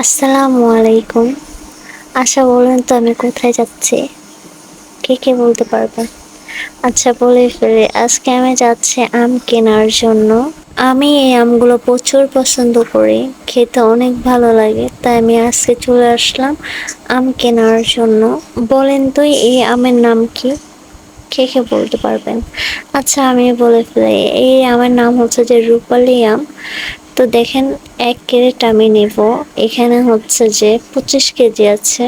আসসালামু আলাইকুম। আশা বলুন তো আমি কোথায় যাচ্ছি? কে কে বলতে পারবেন? আচ্ছা বলে ফেলে, আজকে আমি যাচ্ছি আম কেনার জন্য। আমি এই আমগুলো প্রচুর পছন্দ করি, খেতে অনেক ভালো লাগে, তাই আমি আজকে চলে আসলাম আম কেনার জন্য। বলেন তো, এই আমের নাম কি? কে কে বলতে পারবেন? আচ্ছা আমি বলে ফেলি, এই আমের নাম হচ্ছে যে রূপালি আম। তো দেখেন এক ক্যারেট আমি নেব। এখানে হচ্ছে যে পঁচিশ কেজি আছে।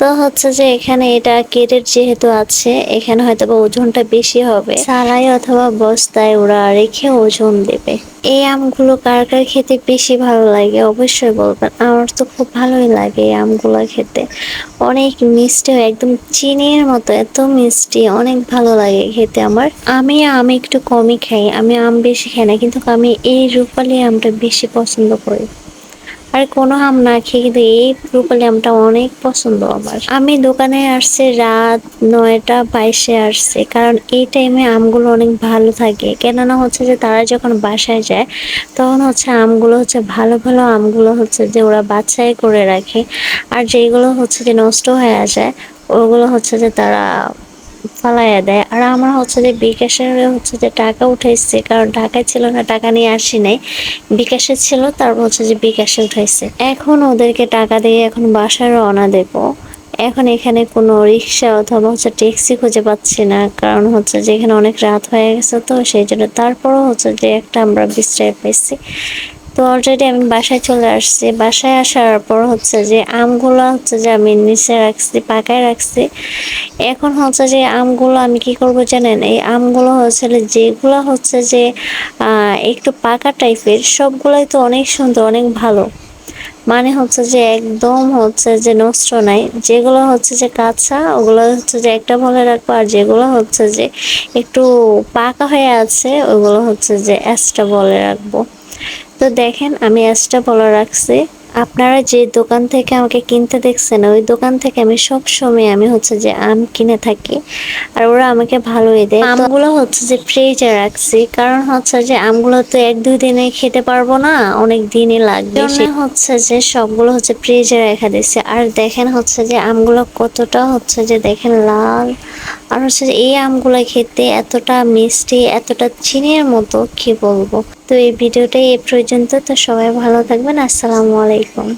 তো হচ্ছে যে এখানে এটা ক্যারেট যেহেতু আছে, এখানে হয়তো বা ওজনটা বেশি হবে। সারাই অথবা বস্তায় ওরা রেখে ওজন দেবে। এই আমগুলো কার কার খেতে বেশি ভালো লাগে অবশ্যই বলবেন। আমার তো খুব ভালোই লাগে এই আমগুলো খেতে। অনেক মিষ্টি একদম চিনির মতো, এত মিষ্টি, অনেক ভালো লাগে খেতে আমার। আমি আম একটু কমই খাই, আমি আম বেশি খাই না, কিন্তু আমি এই রূপালি আমটা বেশি পছন্দ করি। আর কোনো আম না খেয়ে কিন্তু এই রূপালি আমটা অনেক পছন্দ আমার। আমি দোকানে আসছে রাত নয়টা বাইশে আসছে, কারণ এই টাইমে আমগুলো অনেক ভালো থাকে। কেননা হচ্ছে যে তারা যখন বাসায় যায়, তখন হচ্ছে আমগুলো হচ্ছে ভালো ভালো আমগুলো হচ্ছে যে ওরা বাছাই করে রাখে। আর যেগুলো হচ্ছে যে নষ্ট হয়ে যায়, ওগুলো হচ্ছে যে তারা ফালাইয়া দেয়। আর আমার হচ্ছে যে বিকাশের হচ্ছে যে টাকা উঠাইছে, কারণ ঢাকায় ছিল না, টাকা নিয়ে আসি নাই। বিকাশে ছিল, তারপর হচ্ছে যে বিকাশে উঠাইছে। এখন ওদেরকে টাকা দিয়ে এখন বাসায় রওনা দেবো। এখন এখানে কোনো রিক্সা অথবা হচ্ছে ট্যাক্সি খুঁজে পাচ্ছি না, কারণ হচ্ছে যে এখানে অনেক রাত হয়ে গেছে তো, সেই জন্য তারপরও হচ্ছে যে একটা আমরা বিশ্রায় পাইছি। তো অলরেডি আমি বাসায় চলে আসছি বাসায় আসার পর হচ্ছে যে আমগুলো হচ্ছে যে আমি নিচে রাখছি পাকায় রাখছি এখন হচ্ছে যে আমগুলো আমি কি করব জানেন এই আমগুলো হচ্ছে যেগুলো হচ্ছে যে একটু পাকা টাইপের সবগুলোই তো অনেক সুন্দর অনেক ভালো মানে হচ্ছে যে একদম হচ্ছে যে নষ্ট নাই যেগুলো হচ্ছে যে কাঁচা ওগুলো হচ্ছে যে একটা বলে রাখব আর যেগুলো হচ্ছে যে একটু পাকা হয়ে আছে ওগুলো হচ্ছে যে এক্সট্রা বলে রাখব তো দেখেন আমি এক্সট্রা বলে রাখছি। আপনারা যে দোকান থেকে আমাকে কিনতে দেখছেন ওই দোকান থেকে আমি সব সময় আমি হচ্ছে যে আম কিনে থাকি। আর ওরা আমাকে ভালোই দেয়। আমগুলো হচ্ছে যে ফ্রিজে রাখছি। কারণ হচ্ছে যে আমগুলো তো এক দুই দিনে খেতে পারব না অনেক দিনই লাগবে। হচ্ছে যে সবগুলো হচ্ছে ফ্রিজে রেখে দিচ্ছে আর দেখেন হচ্ছে যে আমগুলো কতটা হচ্ছে যে দেখেন লাল আর হচ্ছে এই আমগুলো খেতে এতটা মিষ্টি, এতটা চিনির মতো, কি বলব? তো এই ভিডিওটাই এ পর্যন্ত, তো সবাই ভালো থাকবেন, আসসালামু আলাইকুম।